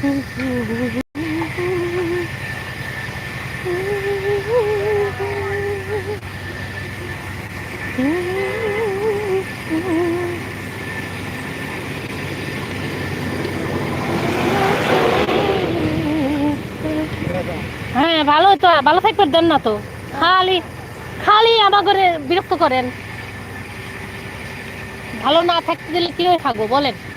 হ্যাঁ ভালো তো, ভালো থাকবে দেন না তো। খালি খালি আমার বিরক্ত করেন। ভালো না থাকতে দিলে কীভাবে থাকব বলেন।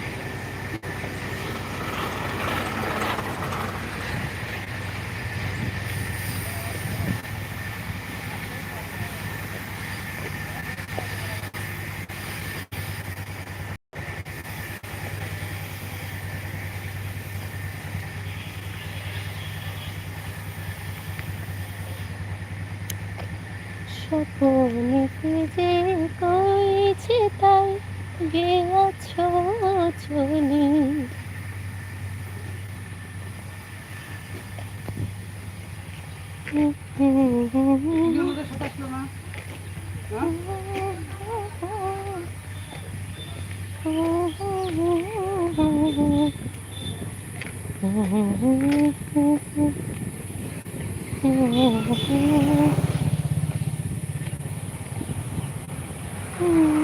স্বপনে যে কইছে তাই গেছ চলি হ্যাঁ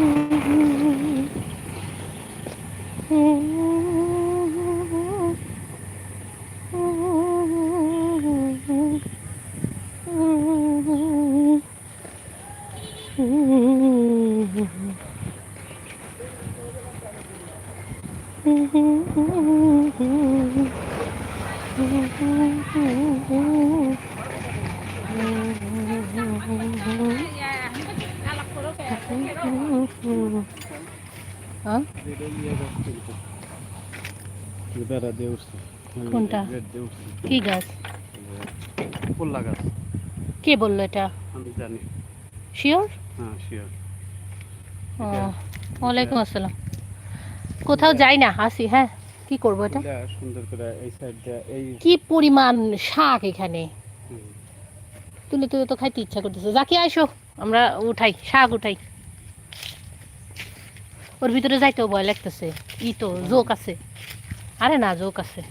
কি গাছ? গাছ। কে বলল এটা? আমি জানি। শিওর? হ্যাঁ শিওর। ও ওয়ালাইকুম আসসালাম। কোথাও যাই না আসি হ্যাঁ? কি করব এটা? সুন্দর করে এই সাইড দিয়ে এই কি পরিমাণ শাক এখানে? তুলে তুলে তো খাইতে ইচ্ছা করতেছে। যাকে আইসো। আমরা উঠাই শাক উঠাই। ওর ভিতরে যাইতেও ভয় লাগতেছে। ই তো জোক আছে। আরে না জোক আছে।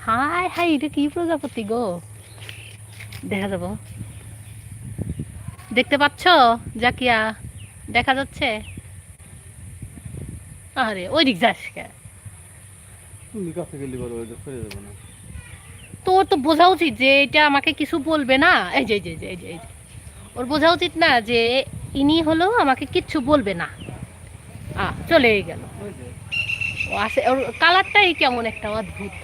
হাই হাই এটা কি প্রজাপতি গো? দেখা যাব। দেখতে পাচ্ছ জাকিয়া? দেখা যাচ্ছে? আরে ওই দিক যাস তোর তো বোঝা উচিত যে এটা আমাকে কিছু বলবে না। এই যে যে এই যে, ওর বোঝা উচিত না যে ইনি হলো আমাকে কিচ্ছু বলবে না। আ চলে গেল। ও আসে, ওর কালারটাই কেমন একটা অদ্ভুত।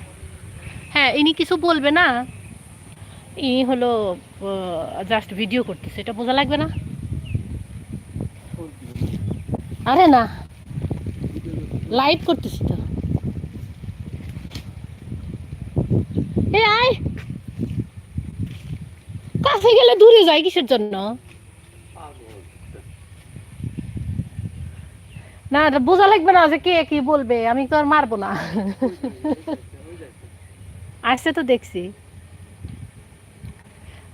হ্যাঁ ইনি কিছু বলবে না। ইনি হলো জাস্ট ভিডিও করতেছে, এটা বোঝা লাগবে না? আরে না লাইভ করতেছি তো। এ আয়! কাছে গেলে দূরে যায় কিসের জন্য? না বোঝা লাগবে না যে কে কি বলবে, আমি তো আর মারবো না। আসছে তো দেখছি।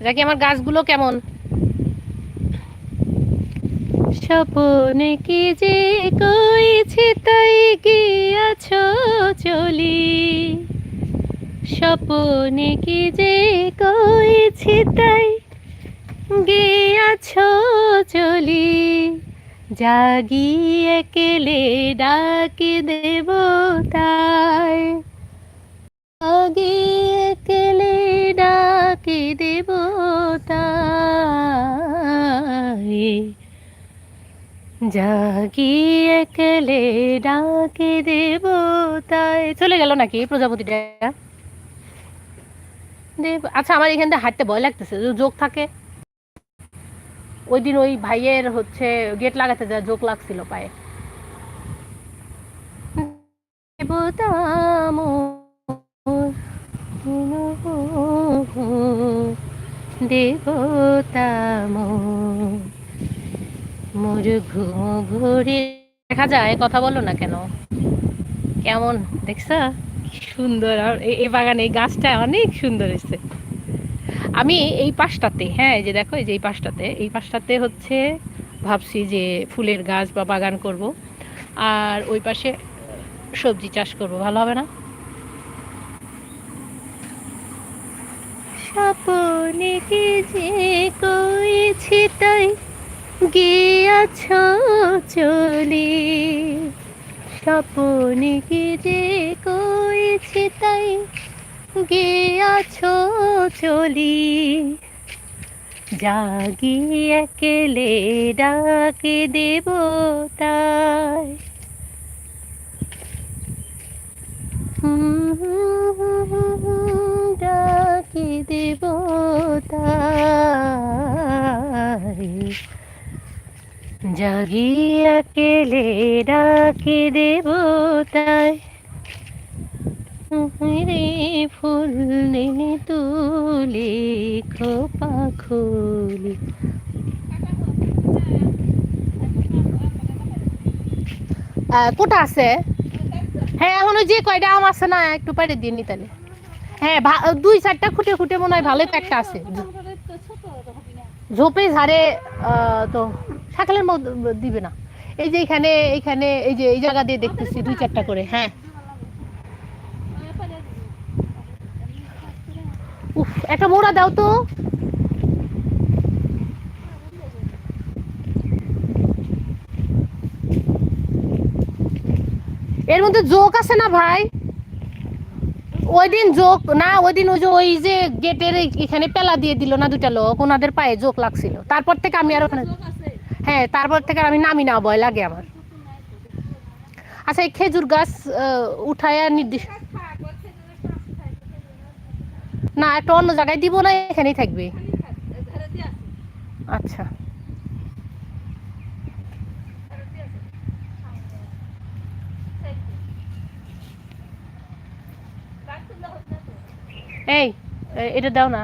যাকে আমার গাছগুলো কেমন? স্বপনে কি যে কইছে তাই গিয়াছ চলি। স্বপনে কি যে কইছে তাই গিয়াছ চলি। জাগিয়ে কেলে ডাকে দেব তাই। জাগিয়ে কেলে ডাকে দেব তাই। জাগিয়ে কেলে ডাকে দেব তাই। চলে গেল নাকি প্রজাপতিটা দেব আচ্ছা আমার এখান থেকে হাঁটতে ভয় লাগতেছে যোগ থাকে। ওই দিন ওই ভাইয়ের হচ্ছে গেট লাগাতে যা জোক লাগছিল পায়ে। দেখা যায়, কথা বলো না কেন? কেমন? দেখছা? সুন্দর। আর এই বাগানে এই গাছটা অনেক সুন্দর হয়েছে। আমি এই পাশটাতে হ্যাঁ যে দেখো, এই যে এই পাশটাতে এই পাশটাতে হচ্ছে ভাবছি যে ফুলের গাছ বা বাগান করব আর ওই পাশে সবজি চাষ করব, ভালো হবে না? সপনে কি যে কইছি তাই গিয়াছ চলি? সপনে কি যে কইছি তাই গিয়াছ চলি। জাগি একেলে ডাকে দেব তাই ডাকে দেব তাই জাগি একেলে ডাকে দেব তাই রে ফুল নে তুলি, খোপা খুলি। কোটা আছে? হ্যাঁ এখনও যে কয়টা আম আছে না, একটু পারে দিয়ে নি তাহলে। হ্যাঁ দুই চারটা খুঁটে খুঁটে মনে হয় ভালোই একটা আছে। ঝোপে ঝাড়ে তো সকালের মধ্যে দিবে না। এই যে এখানে এইখানে এই যে, এই জায়গা দিয়ে দেখতেছি, দুই চারটা করে হ্যাঁ। উফ একটা মোড়া দাও তো। এর মধ্যে জোক আছে না ভাই? ওই দিন জোক না ওই দিন ওই যে ওই যে গেটের এখানে পেলা দিয়ে দিল না দুটা লোক ওনাদের পায়ে জোক লাগছিল। তারপর থেকে আমি আর ওখানে হ্যাঁ তারপর থেকে আর আমি নামি না ভয় লাগে আমার। আচ্ছা এই খেজুর গাছ উঠায় নির্দিষ্ট না, একটা অন্য জায়গায় দিব না, এখানেই থাকবে। আচ্ছা। এই এটা দাও না।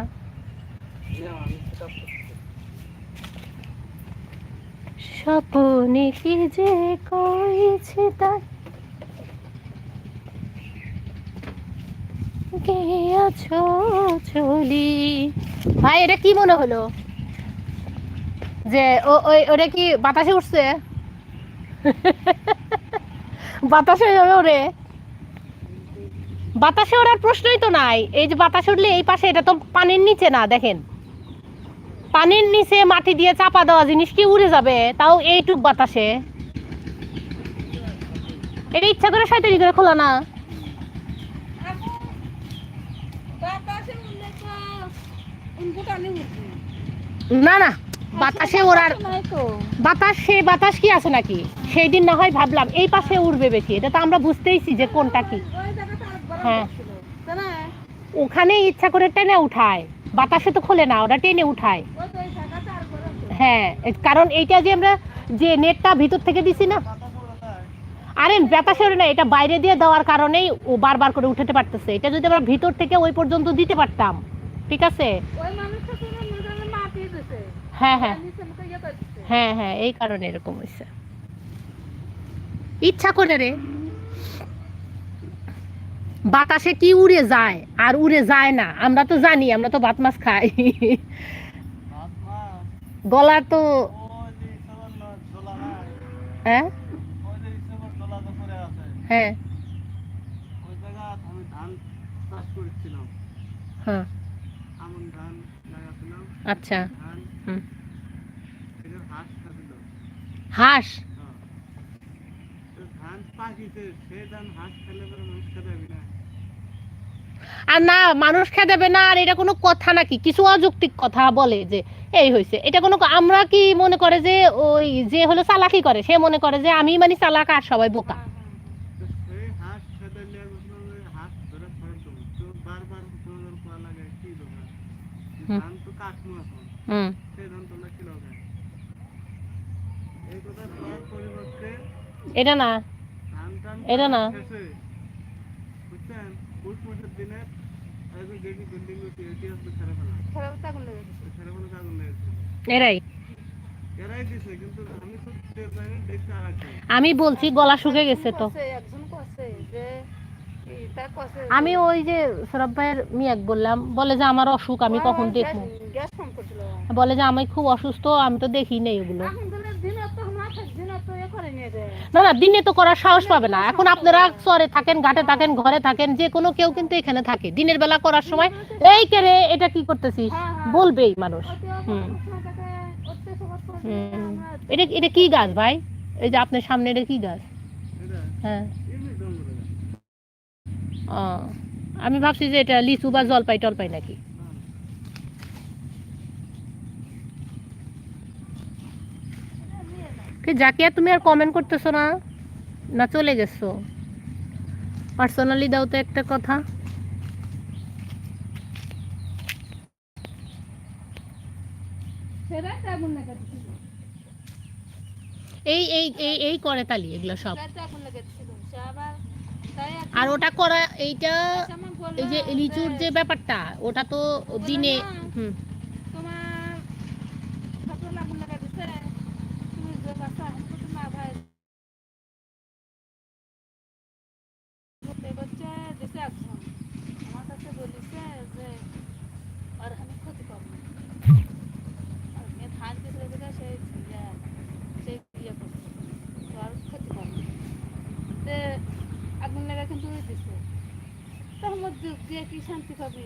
স্বপনে কি যে করেছে তাই গেয়াছ চলি ভাই, এটা কি মনে হলো? যে ও ওই ওটা কি বাতাসে উঠছে? বাতাসে ওরে? বাতাসে ওড়ার প্রশ্নই তো নাই। এই যে বাতাসে উঠলে এই পাশে, এটা তো পানির নিচে না, দেখেন। পানির নিচে মাটি দিয়ে চাপা দেওয়া জিনিস কি উড়ে যাবে? তাও এইটুক বাতাসে। এটা ইচ্ছা করে শয়তানি করে খোলা না। না না, বাতাসে ওড়ার বাতাস সে বাতাস কি আছে নাকি? সেই দিন না হয় ভাবলাম, এই পাশে উড়বে বেশি। এটা তো আমরা বুঝতেইছি যে কোনটা কি। হ্যাঁ। ওখানে ইচ্ছা করে টেনে উঠায়। বাতাসে তো খোলে না, ওরা টেনে উঠায়। হ্যাঁ কারণ এইটা যে আমরা যে নেটটা ভিতর থেকে দিছি না। আরে, বাতাসে ওড়ে না, এটা বাইরে দিয়ে দেওয়ার কারণেই ও বারবার করে উঠাতে পারতেছে। এটা যদি আমরা ভিতর থেকে ওই পর্যন্ত দিতে পারতাম। ঠিক আছে? হ্যাঁ হ্যাঁ। হ্যাঁ হ্যাঁ এই কারণে এরকম হয়েছে ইচ্ছা করে রে। বাতাসে কি উড়ে যায় আর উড়ে যায় না? আমরা তো জানি আমরা তো ভাত মাছ খাই গলা তো হ্যাঁ? হ্যাঁ। হ্যাঁ। আচ্ছা। হাঁস আর না মানুষ খেয়ে দেবে না আর এটা কোনো কথা নাকি? কিছু অযৌক্তিক কথা বলে যে এই হয়েছে এটা কোনো আমরা কি মনে করে যে ওই যে হলো চালাকি করে সে মনে করে যে আমি মানে চালাক আর সবাই বোকা। হুম। হুম এটা না। এটা না। আমি বলছি, গলা শুকে গেছে তো। আমি ওই যে সরব ভাইয়ের মিয়াক বললাম, বলে যে আমার অসুখ, আমি কখন দেখব? বলে যে আমি খুব অসুস্থ, আমি তো দেখি নেই ওগুলো এখন দিনের দিনে তো মাথার দিনে তো এ করে নিয়ে যায় না না দিনে তো করার সাহস পাবে না। এখন আপনারা চরে থাকেন ঘাটে থাকেন ঘরে থাকেন যে কোনো কেউ কিন্তু এখানে থাকে। দিনের বেলা করার সময় এই কে রে এটা কি করতেছিস? বলবেই মানুষ। হুম। এটা এটা কি গাছ ভাই? এই যে আপনার সামনে এটা কি গাছ? হ্যাঁ। আমি ভাবছি যে এটা লিচু বা জলপাই টলপাই নাকি কি জাকিয়া তুমি আর কমেন্ট করতেছো না না চলে গেছো। পার্সোনালি দাও তো একটা কথা। এই এই এই এই করে তালি এগুলো সব। আর ওটা করা এইটা এই যে লিচুর যে ব্যাপারটা ওটা তো দিনে হুম তোমার ঠাকুর লাগুন লাগা দিছে তুমি যে বাসা হাসপাতাল না ভাই ঘুরতে করছে দিছে একজন আমার কাছে বলিছে যে আর আমি ক্ষতি করব না। আর মেয়ে ধান দিতে দিতে সেই ইয়া সেই ইয়ে করছে তো আর ক্ষতি করব না। তে আগুন লাগা কিন্তু দিছে তার মধ্যে দিয়ে কি শান্তি পাবি।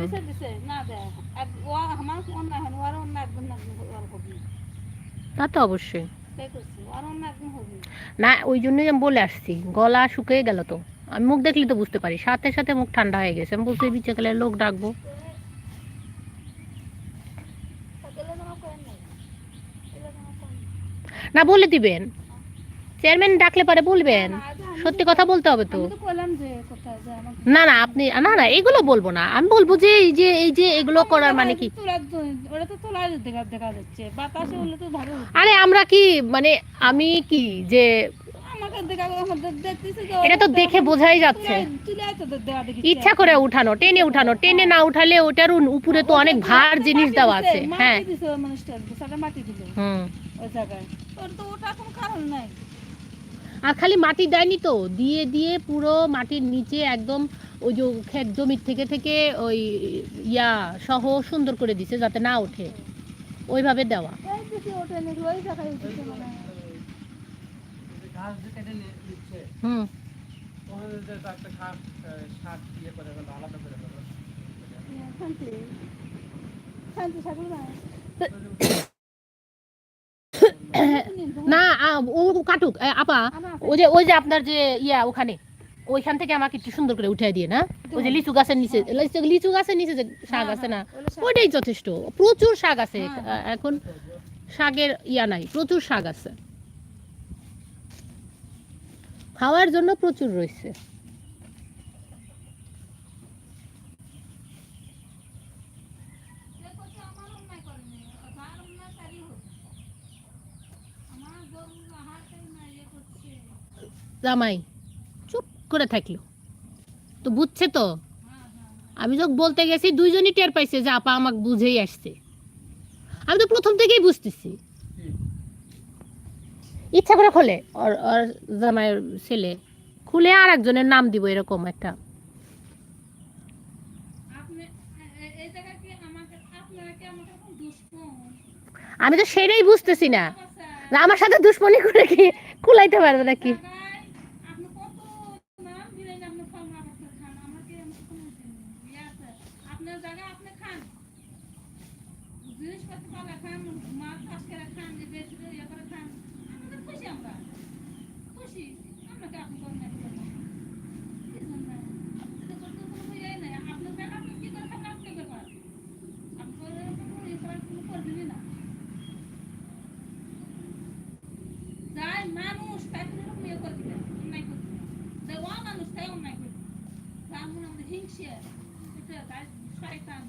দিছে দিছে না দেয় ও আমার অন্যায় হয়নি ওর অন্য একদিন না ওর হবি। তা তো অবশ্যই। না ওই জন্যই আমি বলে আসছি গলা শুকিয়ে গেল তো। আমি মুখ দেখলে তো বুঝতে পারি সাথে সাথে মুখ ঠান্ডা হয়ে গেছে। আমি বলছি বিচেকালে লোক ডাকবো। না বলে দিবেন। চেয়ারম্যান ডাকলে পারে বলবেন। সত্যি কথা বলতে হবে তো। না না আপনি না না এগুলো বলব না। আমি বলব যে এই যে এই যে এগুলো করার মানে কি। আরে আমরা কি মানে আমি কি যে এটা তো দেখে বোঝাই যাচ্ছে। ইচ্ছা করে উঠানো টেনে উঠানো টেনে না উঠালে ওটার উপরে তো অনেক ভার জিনিস দেওয়া আছে। হ্যাঁ। হুম। ওই জায়গায়। ওর তো ওটা কোনো কারণ নাই। আর খালি মাটি দেয়নি তো দিয়ে দিয়ে পুরো মাটির নিচে একদম ওই যে ক্ষেত জমির থেকে থেকে ওই ইয়া সহ সুন্দর করে দিছে যাতে না ওঠে। ওইভাবে দেওয়া। মানে হুম। ওখানে যে একটা ঘাস আহ, শাক ইয়ে করে ফেলো আলাদা করে ফেলো শান্তি শান্তি ঠাকুর না ও কাটুক। আপা ওই যে ওই যে আপনার যে ইয়া ওখানে। ওইখান থেকে আমাকে একটু সুন্দর করে দিয়ে না? ওই যে লিচু গাছের নিচে লিচু লিচু গাছের নিচে যে শাক আছে না ওইটাই যথেষ্ট। প্রচুর শাক আছে। হ্যাঁ। এখন শাকের ইয়া নাই প্রচুর শাক আছে। খাওয়ার জন্য প্রচুর রয়েছে। জামাই চুপ করে থাকল। তো বুঝছে তো? আমি যখন বলতে গেছি দুইজনই টের পাইছে যে আপা আমাকে বুঝেই আসছে। আমি তো প্রথম থেকেই বুঝতেছি। ইচ্ছা করে খোলে ওর ওর জামাইয়ের ছেলে। খুলে আর একজনের নাম দিব এরকম একটা। আমি তো সেটাই বুঝতেছি না। আমার সাথে। দুশ্মনী করে কি কুলাইতে পারবে নাকি আপনার জায়গায় আপনি খান জিনিসপত্র পালা খান মাছ চাষ করে খান যে বেশি করে ইয়ে করে খান আমাদের খুশি আমরা খুশি আপনাকে আপনি করেন না কি করবেন? কি জন্য? এটা করতে কোনো ইয়ে নেই। আপনার জায়গা আপনি কি করে খাবেন আপনি ব্যাপার। আপনি করে কোনো ইয়ে করার কোনো করবেনই না। যাই মানুষ তাই কোনো রকম ইয়ে করে দিবেন, অন্যায় করে দিবেন। যে ও মানুষ তাই অন্যায় করে দিবেন। তার মনে আমাদের হিংসে, এটা তাই শয়তান,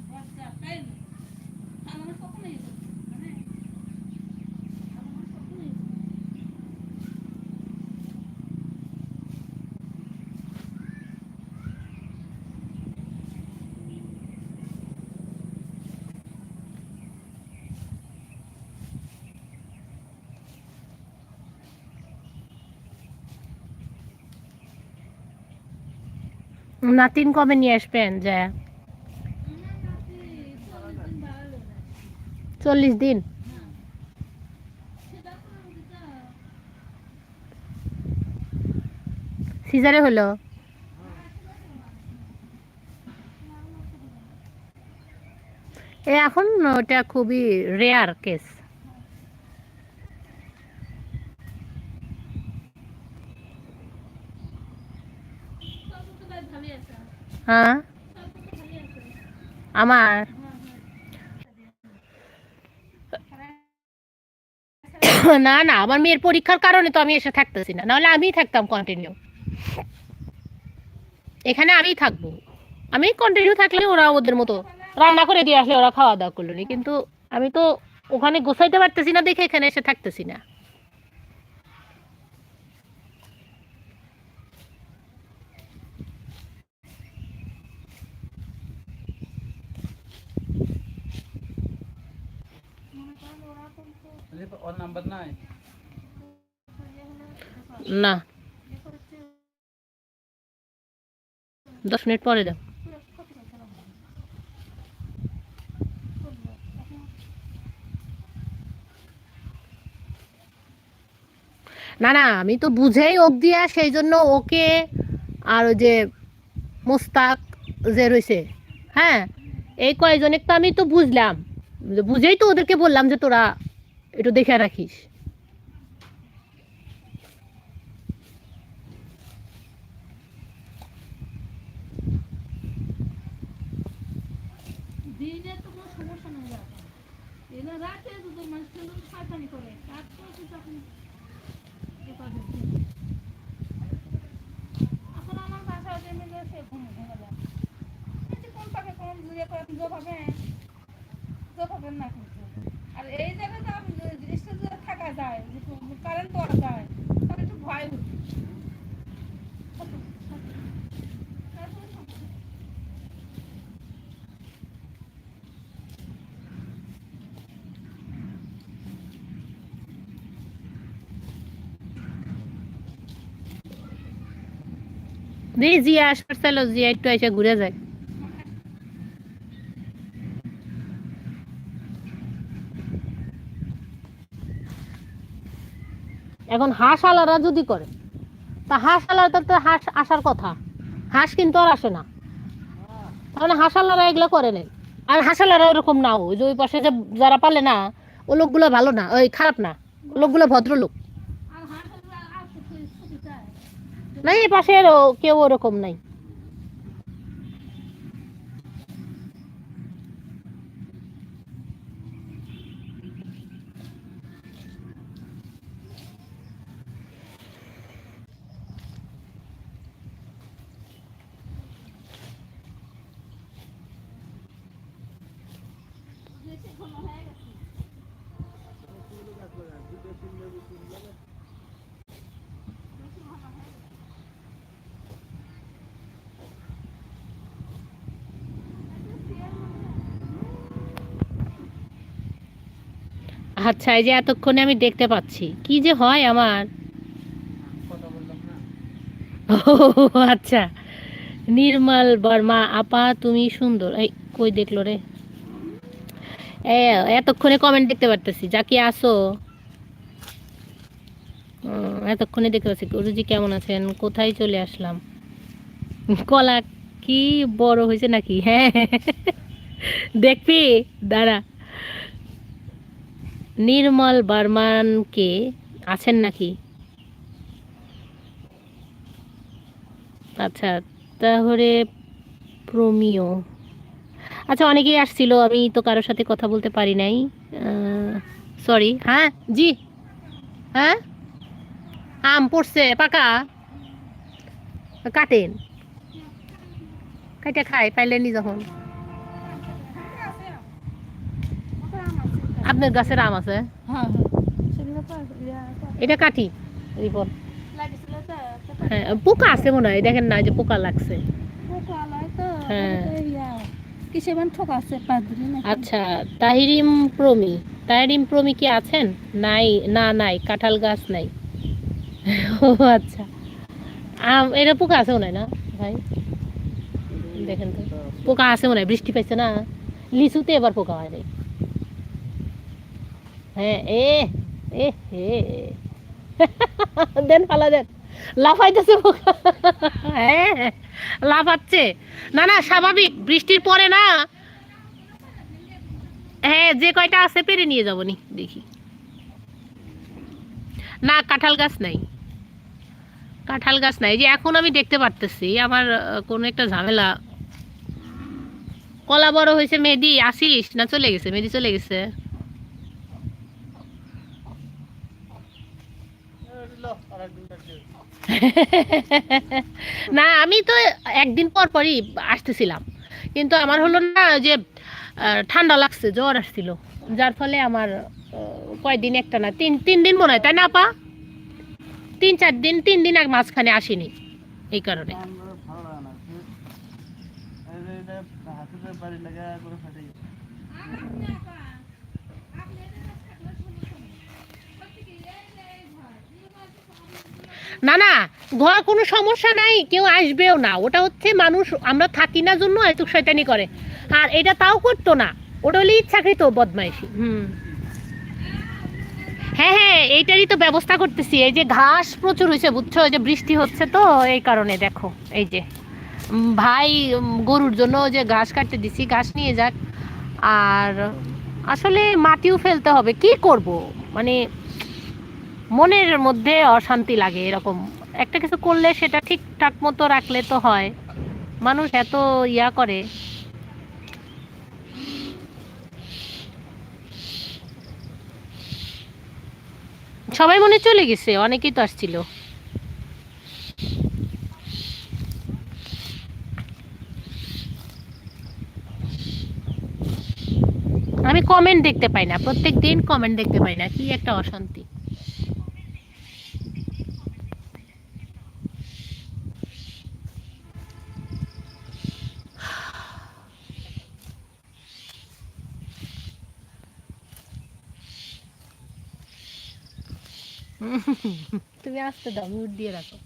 নাতিন কবে নিয়ে আসবেন যা? চল্লিশ দিন। সিজারে হলো? এখন ওটা খুবই রেয়ার কেস হ্যাঁ। আমার? না না, আমার মেয়ের পরীক্ষার কারণে তো আমি এসে থাকতেছি না। নাহলে আমিই থাকতাম কন্টিনিউ এখানে আমিই থাকব। আমি কন্টিনিউ থাকলে ওরা ওদের মতো রান্না করে দিয়ে আসলে ওরা খাওয়া দাওয়া করল কিন্তু আমি তো ওখানে গোছাইতে পারতেছি না দেখে এখানে এসে থাকতেছি না। না। না না, আমি তো বুঝেই ওক দিয়া, সেই জন্য ওকে আর ওই যে মোস্তাক যে রয়েছে হ্যাঁ এই কয়জনে তো আমি তো বুঝলাম। বুঝেই তো ওদেরকে বললাম যে তোরা একটু দেখে রাখিস। দিনে তো কোনো সমস্যা নেই রাখা। এরা রাতে দুটো মানুষ কিন্তু শয়তানি করে তার তো তুই তখন এ করে দিবি। এখন আমার বাসা ওদের মিলে সে ঘুম ঘুমে যায় এই যে কোন পাকে কোন দূরে করে যোগ হবে যোগ হবে না কিন্তু আর এই জায়গায় তো আমি জিনিসটা যদি থাকা যায় কারেন্ট করা যায় তাহলে একটু ভয় হচ্ছে তারপরে সমস্যা নেই। এখন হাঁস আলারা যদি করে, তা হাঁস আলাদা তো হাঁস আসার কথা। হাঁস কিন্তু আর আসে না। তাহলে হাঁস আলারা এগুলো করে নেই। আর হাঁস আলারা ওরকম না, ওই যে ওই পাশে যে যারা পালে না, ও লোকগুলো ভালো না, ওই খারাপ না। ও লোকগুলো ভদ্রলোক। না এই পাশের কেউ ওরকম নাই। আচ্ছা এই যে এতক্ষণে আমি দেখতে পাচ্ছি। কি যে হয় আমার। আচ্ছা। নির্মল বর্মা, আপা, তুমি সুন্দর। এই, কই দেখল রে? এতক্ষণে কমেন্ট দেখতে পারতেছি। যা কি আসো এতক্ষণে দেখতে পাচ্ছি। গুরুজি কেমন আছেন? কোথায় চলে আসলাম? কলা কি বড় হয়েছে নাকি? হ্যাঁ। দেখবি? দাঁড়া। নির্মল বর্মানকে আছেন নাকি? আচ্ছা তাহলে প্রমিও। আচ্ছা অনেকেই আসছিল, আমি তো কারোর সাথে কথা বলতে পারি নাই। সরি হ্যাঁ জি। হ্যাঁ? আম পড়ছে, পাকা? কাটেন। কাইটা খাই পাইলেনি যখন আপনার গাছের আম আছে? হ্যাঁ তো এটা কাটি লাগিয়েছিল তো হ্যাঁ পোকা আছে মনে হয় দেখেন না যে পোকা লাগছে। হ্যাঁ। আচ্ছা তাহিরিম প্রমি। তাহিরিম প্রমি কি আছেন? নাই না নাই কাঁঠাল গাছ নাই। ও আচ্ছা। আম এটা পোকা আছে মনে হয় না ভাই? দেখেন তো পোকা আছে মনে হয় বৃষ্টি পাইছে না। লিচুতে এবার পোকা হয় নাই। হ্যাঁ এ এ হে দেন দেন। লাফাইতেছে হ্যাঁ লাফাচ্ছে। না না, স্বাভাবিক, বৃষ্টির পরে না। হ্যাঁ যে কয়টা আছে পেরে নিয়ে যাব নি, দেখি। না, কাঁঠাল গাছ নাই। কাঁঠাল গাছ নাই যে এখন আমি দেখতে পারতেছি, আমার কোনো একটা ঝামেলা। কলা বড় হয়েছে, মেহেদি আসিস না চলে গেছে, মেহেদি চলে গেছে লো আর একদিন দেখছি না, আমি তো একদিন পর পরই আসতেছিলাম। কিন্তু আমার হলো না যে ঠান্ডা লাগছে, জ্বর আসছিল। যার ফলে আমার কয়দিন একটা না, তিন তিন দিন মনে হয়, তাই না পা তিন, চার দিন, তিন দিন এক মাঝখানে আসিনি, এই কারণে। লাগা করে ফাটে না না, ঘর কোনো সমস্যা নাই, কেউ আসবেও না। ওটা হচ্ছে মানুষ, আমরা থাকি না জন্য এত শয়তানি করে। আর এটা তাও করতো না। ওটা হলে ইচ্ছাকৃত বদমাইশি। হুম। হ্যাঁ হ্যাঁ এইটারই তো ব্যবস্থা করতেছি। এই যে ঘাস প্রচুর হয়েছে, বুঝছ? এই যে বৃষ্টি হচ্ছে তো, এই কারণে দেখো, এই যে। ভাই গরুর জন্য যে ঘাস কাটতে দিছি, ঘাস নিয়ে যাক। আর আসলে মাটিও ফেলতে হবে। কি করব? মানে মনের মধ্যে অশান্তি লাগে এরকম। একটা কিছু করলে সেটা ঠিকঠাক মতো রাখলে তো হয়। মানুষ এত ইয়া করে। সবাই মনে চলে গেছে, অনেকেই তো আসছিল। আমি কমেন্ট দেখতে পাই না প্রত্যেক দিন কমেন্ট দেখতে পাই না, কি একটা অশান্তি। তুমি আসতে দাও মুড দিয়ে রাখো।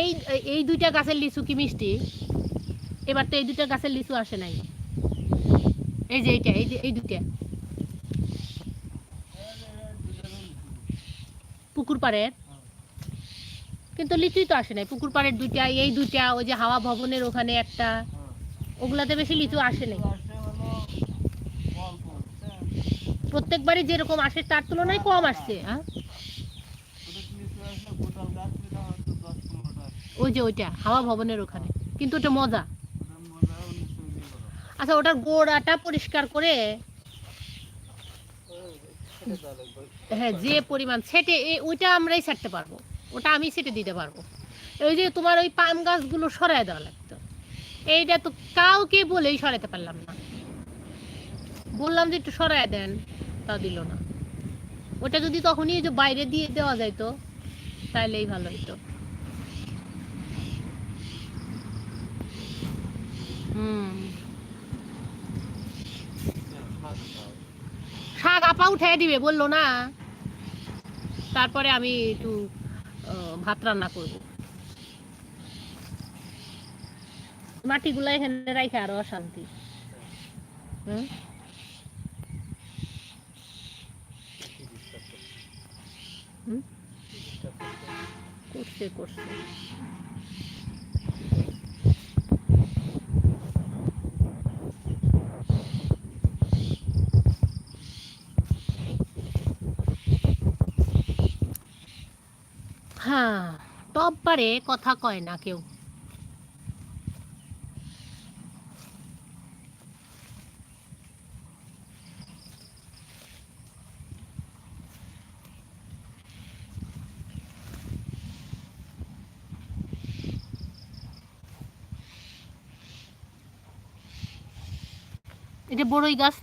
এই এই দুইটা গাছের লিচু কি মিষ্টি? এবার তো এই দুইটা গাছের লিচু আসে নাই। এই যে এইটা, এই যে, এই দুইটা। পুকুর পাড়ের? কিন্তু লিচুই তো আসে নাই, পুকুর পাড়ের দুইটা, এই দুইটা, ওই যে হাওয়া ভবনের ওখানে একটা, ওগুলাতে বেশি লিচু আসে নাই আসে হলো অল্প হ্যাঁ প্রত্যেকবারই যেরকম আসে, তার তুলনায় কম আসছে হ্যাঁ? ওই যে ওইটা, হাওয়া ভবনের ওখানে। কিন্তু ওটা মজা। আচ্ছা ওটার গোড়াটা পরিষ্কার করে হ্যাঁ যে পরিমাণ সেটে ওইটা আমরাই ছাড়তে পারব। ওটা আমি সেটে দিতে পারব। ওই যে তোমার ওই পাম গাছগুলো সরায় দেওয়া লাগতো। এইটা তো কাউকে বলেই সরাতে পারলাম না। বললাম যে একটু সরায় দেন। তা দিল না। ওটা যদি তখনই যে বাইরে দিয়ে দেওয়া যাইতো তাহলেই ভালো হুম। শাক আপা উঠে দিবে, বলল না। তারপরে আমি একটু ভাত রান্না করব। মাটিগুলো এখানে রাখে আরও অশান্তি? হুম? করছে করছে। হ্যাঁ টপ পারে কথা কয় না কেউ। বড়ই গাছ না